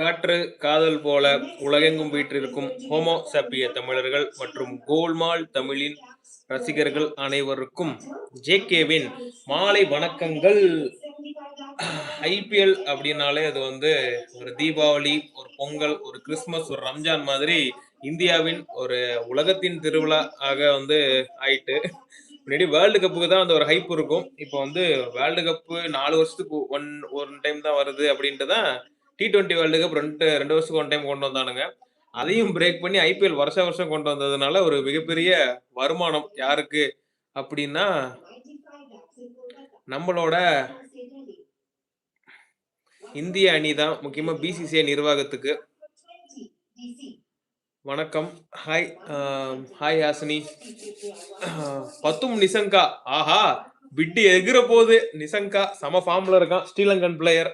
காற்று காதல் போல உலகெங்கும் வீற்றிருக்கும் ஹோமோ சாப்பிய தமிழர்கள் மற்றும் கோல்மால் தமிழின் ரசிகர்கள் அனைவருக்கும் ஜேகேவின் மாலை வணக்கங்கள். ஐபிஎல் அப்படின்னாலே அது வந்து ஒரு தீபாவளி ஒரு பொங்கல் ஒரு கிறிஸ்மஸ் ஒரு ரம்ஜான் மாதிரி இந்தியாவின் ஒரு உலகத்தின் திருவிழா ஆக வந்து ஆயிட்டு முன்னாடி வேர்ல்டு கப்புக்கு தான் அந்த ஒரு ஹைப் இருக்கும். இப்போ வந்து வேர்ல்டு கப்பு நாலு வருஷத்துக்கு ஒன் ஒன் டைம் தான் வருது அப்படின்ட்டு தான் டி டுவெண்ட்டி வேர்ல்டு கப் ரெண்டு ரெண்டு வருஷத்துக்கு ஒன் டைம் கொண்டு வந்தானுங்க. அதையும் பிரேக் பண்ணி ஐபிஎல் வருஷ வருஷம் கொண்டு வந்ததுனால ஒரு மிகப்பெரிய வருமானம் யாருக்கு அப்படின்னா நம்மளோட இந்திய அணி தான் முக்கியமா பிசிசிஐ நிர்வாகத்துக்கு. வணக்கம். ஹாய் ஹாய் ஹாசினி பத்தும் நிசங்கா. ஆஹா விட்டு எகிற போது நிசங்கா சம ஃபார்ம்ல இருக்கான். ஸ்ரீலங்கன் பிளேயர்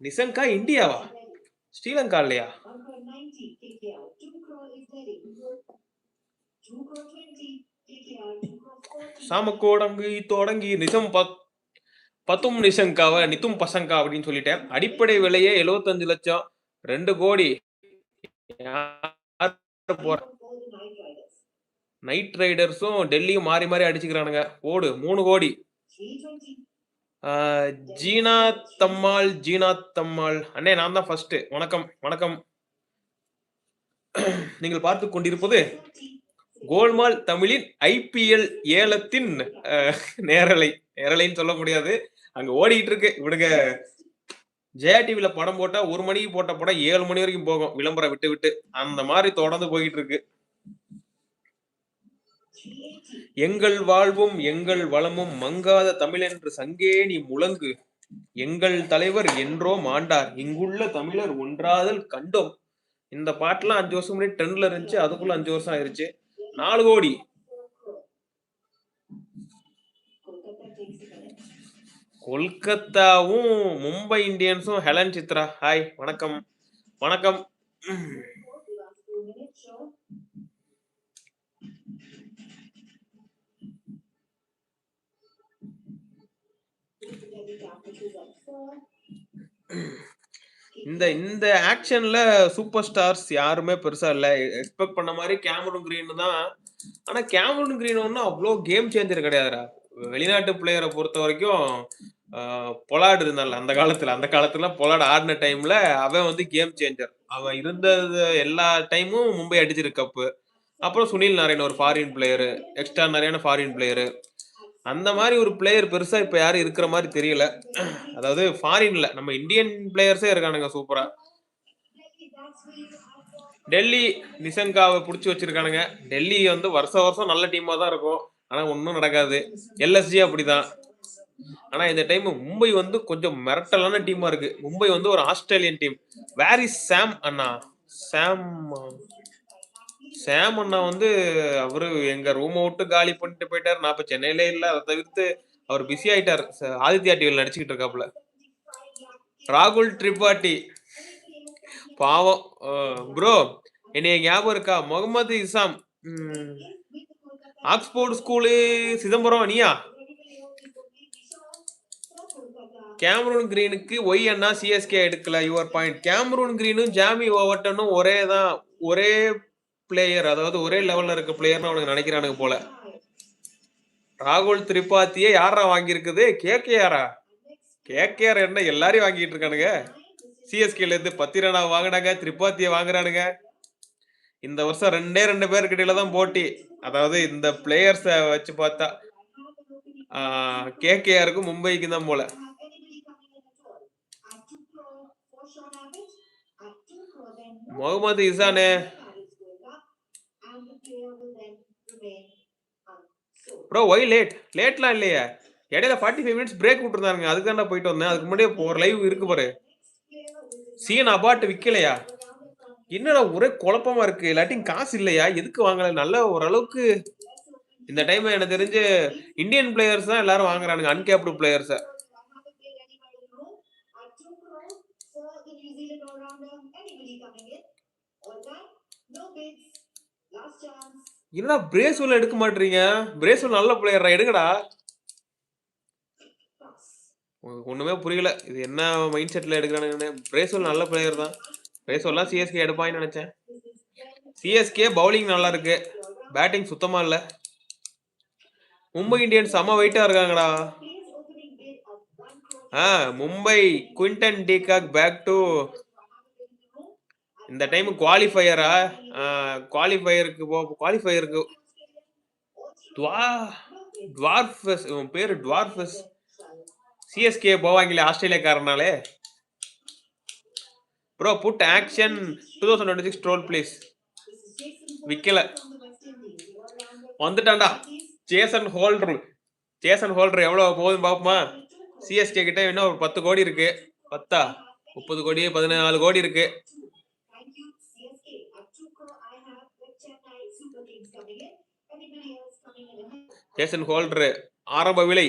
நிசங்கா இந்தியாவா? ஸ்ரீலங்கா இல்லையா சாமக்கோடங்கு தொடங்கி நிசம் பத் பத்தும் நிசங்காவை நித்தும் பசங்கா அப்படின்னு சொல்லிட்டேன். அடிப்படை விலையே 75 லட்சம் ரெண்டு கோடி. நைட் ரைடர்ஸும் டெல்லியும் மாறி மாறி அடிச்சுக்கிறானுங்க. ஓடு மூணு கோடி. ஜீனா தம்மாள் ஜீனா தம்மாள். அண்ணே நான் தான் ஃபர்ஸ்ட் வணக்கம் வணக்கம். நீங்கள் பார்த்து கொண்டிருப்பது கோல்மால் தமிழின் ஐபிஎல் ஏலத்தின் நேரலை. நேரலைன்னு சொல்ல முடியாது. அங்க ஓடிட்டு இருக்கு. இவனுங்க ஜெயா டிவில படம் போட்டா ஒரு மணிக்கு போட்ட படம் ஏழு மணி வரைக்கும் போகும். விளம்பரம் விட்டு விட்டு. அந்த மாதிரி தொடர்ந்து போயிட்டு இருக்கு. எங்கள் வாழ்வும் எங்கள் வளமும் மங்காத தமிழ் என்று சங்கே நீ முழங்கு. எங்கள் தலைவர் என்றோ மாண்டார். இங்குள்ள தமிழர் ஒன்றாதல் கண்டோம். இந்த பாட்டுலாம் அஞ்சு வருஷம் முன்னாடி ட்ரெண்ட்ல இருந்துச்சு. அதுக்குள்ள அஞ்சு வருஷம் ஆயிருச்சு. நாலு கோடி. கொல்கத்தாவும் மும்பை இந்தியன்ஸும் ஹெலன் சித்ரா. ஹாய் வணக்கம். வணக்கம். இந்த இந்த ஆக்ஷன்ல சூப்பர் ஸ்டார்ஸ் யாருமே பெருசா இல்ல. எக்ஸ்பெக்ட் பண்ண மாதிரி கேமரூன் கிரீன் தான். ஆனா கேமரூன் கிரீன் ஒன்றும் அவ்வளோ கேம் சேஞ்சர் கிடையாதுடா. வெளிநாட்டு பிளேயரை பொறுத்த வரைக்கும் பொலாடு இருந்தால அந்த காலத்துல. அந்த காலத்துல பொலாடு ஆடின டைம்ல அவன் வந்து கேம் சேஞ்சர் அவன் இருந்தது எல்லா டைமும் மும்பை அடிச்சிருக்கப்பு அப்புறம் சுனில் நாராயண் ஒரு ஃபாரின் பிளேயரு எக்ஸ்ட்ரா நிறையான ஃபாரின் பிளேயரு அந்த மாதிரி ஒரு பிளேயர் பெருசா இப்ப யாரும் இருக்கிற மாதிரி தெரியல. அதாவது ஃபாரின்ல நம்ம இந்தியன் பிளேயர்ஸே இருக்கானுங்க சூப்பரா டெல்லி நிசங்காவை புடிச்சு வச்சிருக்கானுங்க. டெல்லி வந்து வருஷ வருஷம் நல்ல டீமா தான் இருக்கும். ஆனா ஒன்றும் நடக்காது. எல்எஸ்ஜி அப்படிதான். ஆனா இந்த டைம் மும்பை வந்து கொஞ்சம் மிரட்டலான டீமா இருக்கு. மும்பை வந்து ஒரு Australian team where is Sam Anna? Sam same அண்ணா வந்து அவரு எங்க ரூமை விட்டு காலி பண்ணிட்டு போயிட்டாரு. நான் இப்ப சென்னையிலே இல்ல. அதை தவிர்த்து அவர் பிஸி ஆயிட்டார். ஆதித்யா டிவியில் நடிச்சுக்கிட்டு இருக்காப்புல. ராகுல் திரிபாட்டி பாவம். ப்ரோ என்னைய ஞாபகம் இருக்கா? முகமது இசாம். ஆக்ஸ்போர்ட் ஸ்கூலு சிதம்பரம் நீயா கேமரூன் கிரீனுக்கு ஒய் அண்ணா சிஎஸ்கே எடுக்கல. யுவர் பாயிண்ட் கேமரூன் கிரீனும் ஜாமி ஓவர்டனும் ஒரே தான் ஒரே பிளேயர் அதாவது ஒரே லெவல்ல இருக்க பிளேயர்னு அவனுக்கு நினைக்கிறானுங்க போல. ராகுல் திரிபாத்தியே யாரா வாங்கியிருக்குது? கேகேஆரா? கேகேஆர் என்ன எல்லாரையும் வாங்கிட்டு இருக்கானுங்க. சிஎஸ்கேல இருந்து பத்திரனா வாங்கினாங்க திரிபாத்தியை வாங்குறானுங்க. இந்த வருஷம் ரெண்டே ரெண்டு பேர் தான் போட்டி. அதாவது இந்த பிளேயர்ஸ வச்சு பார்த்தா கேகேஆருக்கும் மும்பைக்கு தான் போல. முகமது இசானே ப்ரோ ஒய் லேட் லேட்லாம் இல்லையே. இடையில ஃபார்ட்டி ஃபைவ் மினிட்ஸ் பிரேக் விட்டுருந்தாருங்க அதுக்கு தான் போயிட்டு வந்தேன். அதுக்கு முன்னாடியே ஒரு லைவ் இருக்கு பாரு. சீன் அபாட் விற்கலையா என்னடா ஒரே குழப்பமா இருக்கு. இல்லாட்டியும் காசு இல்லையா? எதுக்கு வாங்கல? நல்ல ஓரளவுக்கு இந்த டைம் எனக்கு தெரிஞ்சு இந்தியன் பிளேயர்ஸ் தான் எல்லாரும் வாங்குறானுங்க. அன்கேப்டு பிளேயர்ஸ என்னடா பிரேஸ்வெல் எடுக்க மாட்டீங்க பிரேஸ்வெல் நல்ல பிளேயரா எடுங்கடா உங்களுக்கு ஒண்ணுமே புரியல. இது என்ன மைண்ட் செட்ல எடுக்கிறானுங்கன்னு பிரேஸ்வெல் நல்ல பிளேயர் தான். பிரேஸ்வெல்லாம் சிஎஸ்கே எடுப்பான்னு நினைச்சேன் சிஎஸ்கே பவுலிங் நல்லா இருக்கு. பேட்டிங் சுத்தமா இல்ல. மும்பை இந்தியன்ஸ் செம்ம வெயிட்டா இருக்காங்கடா. ஆ Mumbai Quinton de Kock back to இந்த டைம் குவாலிஃபையரா? குவாலிஃபையருக்கு போ குவாலிஃபையருக்கு துவா டுவார்ஃபஸ் இவன் பேர் டுவார்ஃபஸ். சிஎஸ்கே போவாங்களே ஆஸ்திரேலியாக்காரனாலே. Bro put action 2026 troll please. விற்கல வந்துட்டான்டா. Jason holder. ஜேசன் ஹோல்டர் எவ்வளோ போகுதுன்னு பார்ப்போமா சிஎஸ்கே கிட்ட இன்னும் ஒரு 10 கோடி இருக்கு. 10ஆ? 30 கோடி 14 கோடி இருக்குது ஜேசன் ஹோல்டர் ஆரம்ப விலை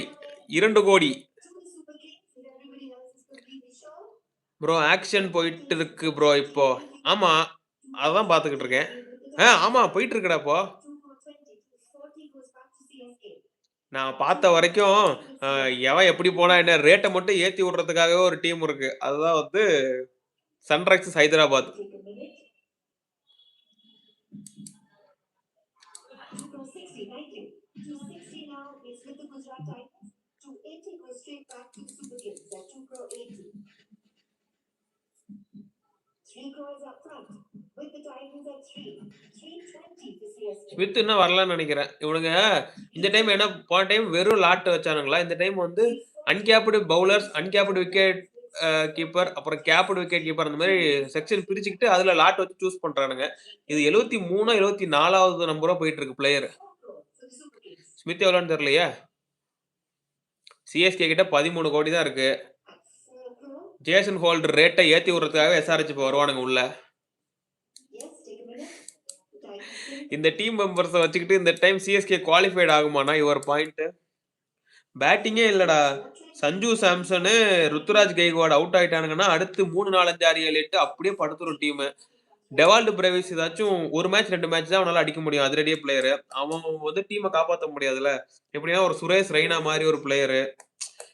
இரண்டு கோடி. ப்ரோ ஆக்ஷன் போயிட்டு இருக்கு ப்ரோ இப்போ. ஆமா. அதான் பார்த்துக்கிட்டு இருக்கேன். ஆ ஆமா போயிட்டு இருக்குடா இப்போ. நான் பார்த்த வரைக்கும் எவன் எப்படி போனா என்ன ரேட்டை மட்டும் ஏற்றி விடுறதுக்காகவே ஒரு டீம் இருக்கு. அதுதான் வந்து சன்ரைசர்ஸ் ஹைதராபாத். ஸ்மித் இன்னும் வரலன்னு நினைக்கிறேன் இவனுங்க இந்த டைம் என்ன போன டைம் வெறும் லாட் வச்சானுங்களா? இந்த டைம் வந்து uncapped bowlers, uncapped wicket keeper, அப்புறம் கேப்டு விக்கெட் கீப்பர் அந்த மாதிரி செக்ஷன் பிரிச்சுக்கிட்டு அதுல லாட் வச்சு சூஸ் பண்றானுங்க. இது 73 74வது நம்பரா போயிட்டு இருக்கு பிளேயர். ஸ்மித் எவ்வளோன்னு தெரியலையே. சிஎஸ்கே கிட்ட 13 கோடி தான் இருக்கு. ஜேசன் ஹோல்டர் ரேட்டை ஏத்தி விடுறதுக்காக எஸ்ஆர்ஹெச் இப்போ வருவானுங்க உள்ள. இந்த டீம் மெம்பர்ஸை வச்சுக்கிட்டு இந்த time CSK qualified ஆகுமாண்ணா? Your point. பேட்டிங்கே இல்லடா. சஞ்சு சாம்சனு, ருத்துராஜ் கெய்க்வாட் அவுட் ஆயிட்டானுங்கன்னா, அடுத்து 3, 4, 5, 6, 7, 8 அப்படியே படுத்துரும் டீமு. டெவால்டு பிரேவிஸ் ஏதாச்சும் ஒரு மேட்ச் ரெண்டு மேட்ச் தான் அவனால அடிக்க முடியும். அதிரடியே பிளேயரு. அவன் வந்து டீமை காப்பாத்த முடியாதுல்ல. எப்படின்னா ஒரு சுரேஷ் ரெய்னா மாதிரி ஒரு பிளேயரு.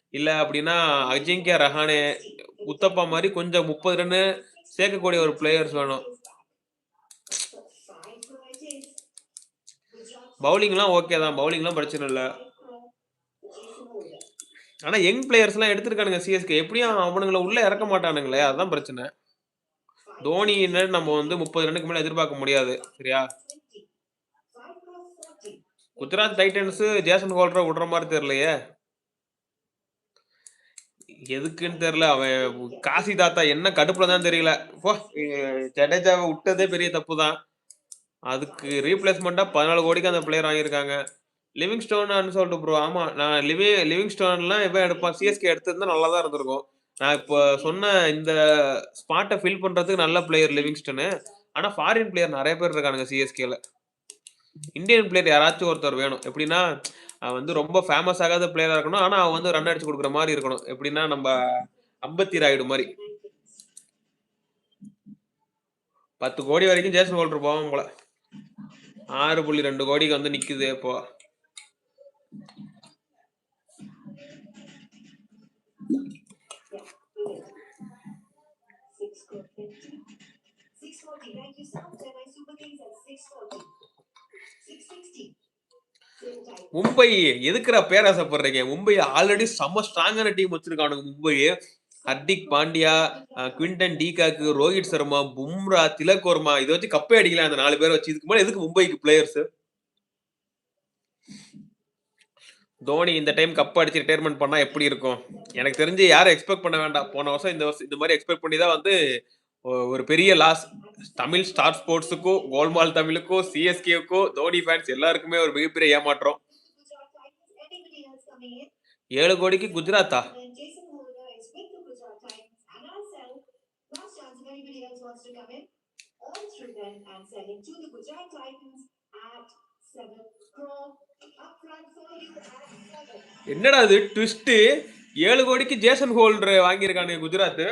இல்ல அப்படின்னா அஜிங்கியா ரஹானே, உத்தப்பா மாதிரி கொஞ்சம் 30 ரன்னு சேர்க்கக்கூடிய ஒரு பிளேயர்ஸ் வேணும். பவுலிங்லாம் ஓகே தான். பவுலிங்லாம் பிரச்சனை இல்ல. ஆனா யங் பிளேயர்ஸ்லாம் எடுத்திருக்கானுங்க சிஎஸ்கே. எப்படியும் அவனுங்களை உள்ள இறக்க மாட்டானுங்களே. அதுதான் பிரச்சனை. தோனியினர் நம்ம வந்து 30 ரன்னுக்கு மேல எதிர்பார்க்க முடியாது. சரியா? குஜராத் டைட்டன்ஸ் ஜேசன் ஹோல்டரை விடுற மாதிரி தெரியலையே. எதுக்குன்னு தெரியல. அவன் காசி தாத்தா என்ன கடுப்புல தான் தெரியல. போ ஜடேஜாவை விட்டதே பெரிய தப்பு தான். அதுக்கு ரீப்ளேஸ்மென்ட்டா 14 கோடிக்கு அந்த பிளேயர் வாங்கியிருக்காங்க. லிவிங்ஸ்டோன் சொல்லிட்டு ப்ரோ. ஆமா. நான் லிவி ஸ்டோன்லாம் இவன் எடுப்பான். சிஎஸ்கே எடுத்திருந்தா நல்லா தான் இருந்திருக்கும். நான் இப்ப சொன்ன இந்த ஸ்பாட்டை ஃபில் பண்றதுக்கு நல்ல பிளேயர் லிவிங்ஸ்டனு. ஆனா ஃபாரின் பிளேயர் நிறைய பேர் இருக்கானுங்க சிஎஸ்கேல. இந்தியன் பிளேயர் யாராச்சும் ஒருத்தர் வேணும். எப்படின்னா அவன் வந்து ரொம்ப ஃபேமஸ் ஆகாத பிளேயரா இருக்கணும். ஆனா அவன் வந்து ரன் அடிச்சு கொடுக்குற மாதிரி இருக்கணும். எப்படின்னா நம்ம அம்பத்தி ராயுடு மாதிரி பத்து கோடி வரைக்கும் ஜேசன் ஹோல்டர் போவான் போல. 6.2 கோடிக்கு வந்து நிக்குது இப்போ. மும்பை எதுக்குற பேராசைப்படுறீங்க? மும்பை ஆல்ரெடி செம்ம ஸ்ட்ராங்கான team வச்சிருக்கானுங்க Mumbai. Hardik Pandya, Quinton de Kock Rohit Sharma, Bumrah, Tilak Varma இதை வச்சு கப்பே அடிக்கலாம் அந்த நாலு பேரை வச்சு. இதுக்கு மேலே எதுக்கு மும்பைக்கு பிளேயர்ஸ்? தோனி இந்த டைம் கப் அடிச்சு ரிட்டையர்மெண்ட் பண்ணா எப்படி இருக்கும்? எனக்கு தெரிஞ்சு யாரும் எக்ஸ்பெக்ட் பண்ண வேண்டாம். போன வருஷம் இந்த வருஷம் இந்த மாதிரி எக்ஸ்பெக்ட் பண்ணி தான் வந்து ஒரு பெரிய லாஸ். தமிழ் ஸ்டார் ஸ்போர்ட்ஸுக்கும், கோல்மால் தமிழுக்கும், சிஎஸ்கேவுக்கும், தோனி ஃபேன்ஸ் எல்லாருக்குமே ஒரு மிகப்பெரிய ஏமாற்றம். ஏழு கோடிக்கு குஜராத்தா? என்னடா இது ட்விஸ்ட் ஏழு கோடிக்கு ஜேசன் ஹோல்டர் வாங்கியிருக்கானு குஜராத்.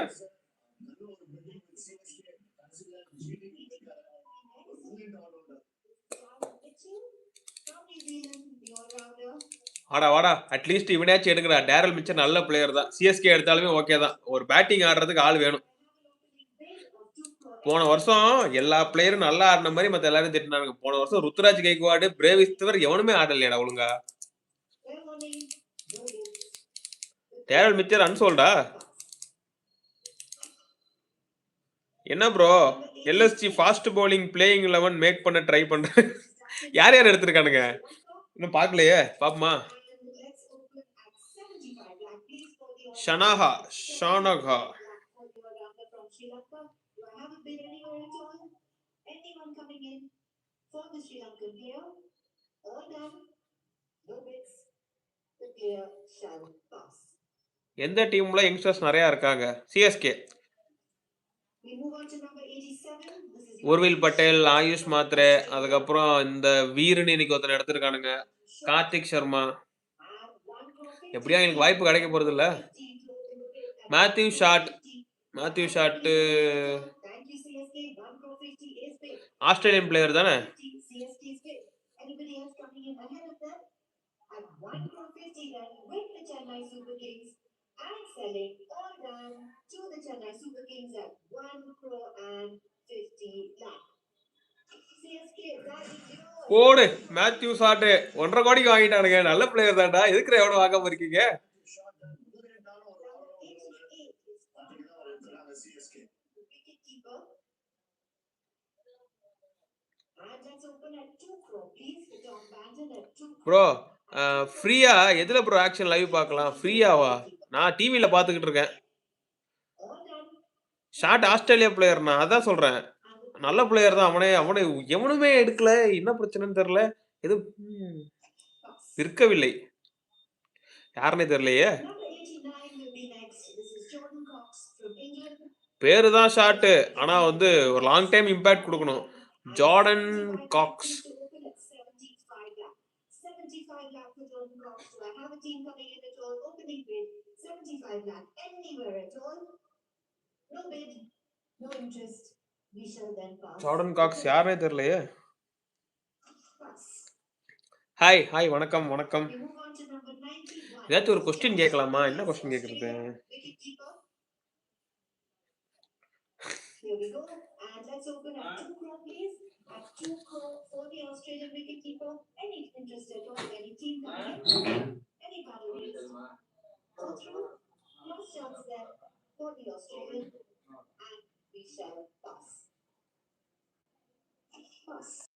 ஆடா வாடா. அட்லீஸ்ட் இவனாச்சும் எடுங்கடா. டேரல் மிச்சர் நல்ல பிளேயர் தான். சிஎஸ்கே எடுத்தாலுமே ஓகே தான். ஒரு பேட்டிங் ஆடுறதுக்கு ஆள் வேணும். போன வருஷம் எல்லா பிளேயரும் நல்லா ஆடின மாதிரி மத்த எல்லாரும் திட்டினாங்க போன வருஷம் ருத்ராஜ் கைக்வாடு பிரேவிஸ் தவிர எவனுமே ஆடலையாடா ஒழுங்கா. டேரல் மிச்சர் அன்சோல்டா என்ன bro LST fast bowling playing eleven make பண்ண ட்ரை பண்றேன் யார் யார் எடுத்திருக்கானுங்க? இன்னும் பார்க்கலையே? பாப்போமா. ஷனாஹா ஷானகா. எந்த டீம்ல யங்ஸ்டர்ஸ் நிறைய இருக்காங்க? சிஎஸ்கே உர்வில் பட்டேல் ஆயுஷ் மாத்ரே அதுக்கப்புறம் இந்த வீருன்னு இன்னைக்கு ஒருத்தர் எடுத்திருக்கானுங்க. கார்த்திக் சர்மா. எப்படியா எனக்கு வாய்ப்பு கிடைக்க போறது இல்ல Matthew Short. Matthew Short Australian player தானே? போடு மேத்யூ ஷாட் ஒன்றரை கோடிக்கு வாங்கிட்டானுங்க. நல்ல பிளேயர் தான்டா. எதுக்குற எவ்வளவு வாங்காம இருக்கீங்க ப்ரோ ஃப்ரீயா எதுல ப்ரோ ஆக்ஷன் லைவ் பார்க்கலாம்? ஃப்ரீயாவா நான் டிவியில் பார்த்துக்கிட்டு இருக்கேன். ஷார்ட் ஆஸ்திரேலியா பிளேயர் நான் அதான் சொல்கிறேன் நல்ல பிளேயர் தான் அவனே. அவனை எவனுமே எடுக்கல. என்ன பிரச்சனைன்னு தெரியல. எது விற்கவில்லை யாருன்னே தெரியலையே. பேரு தான் ஷார்ட்டு ஆனால் வந்து ஒரு லாங் டைம் இம்பேக்ட் கொடுக்கணும். Jordan Cox ஜார்டன் காக்ஸ் யாருன்னே தெரியலையே ஹாய் ஹாய் வணக்கம் வணக்கம் ஏதாச்சும் ஒரு கொஸ்டின் கேட்கலாமா என்ன கொஸ்டின் கேட்கறது Here we go. And let's open at two crore, please. At two crore for the Australian wicketkeeper. Any interest at all? Any team coming in? cultural cross there for the Australian and we shall pass. Pass.